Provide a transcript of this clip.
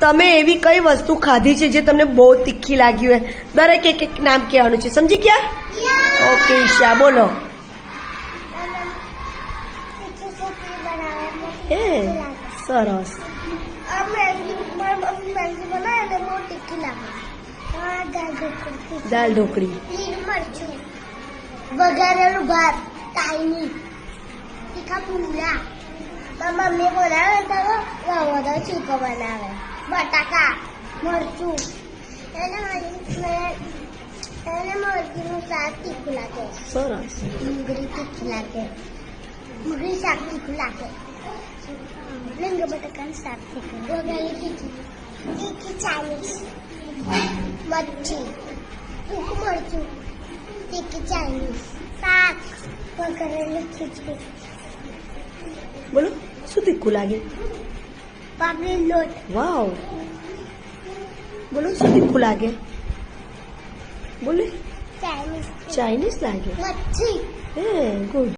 તમે એવી કઈ વસ્તુ ખાધી છે જે તમને બહુ તીખી લાગી હોય? દરેક એક એક નામ કહેવાનું છે. સમજી ગયા? ઓકે ઈશા બોલો. હે સરસ. દાલ ઢોકળી. વઘારેલું ભાત તીખા મમ્મી બનાવે તો રવાનો ચીકો બનાવે બટાકા મરચું. એને મારી એને મરચીનું શાક તીખું લાગે. સરસ. ડુંગળી તીખી લાગે. ડુંગળી શાક તીખું લાગે. લીંગ બટાકાનું શાક તીખું વઘારેલી તીખી. તીખી ચાઇનીઝ. મચ્છી તીખું મરચું. તીખી ચાઇનીઝ. શાક. વઘારેલી ખીચડી. બોલો શું તીખું લાગે? પાપડી લોટ વાવ બોલો શું તીખું લાગે બોલે ચાઇનીઝ ચાઇનીઝ લાગે મચ્છી હે ગુડ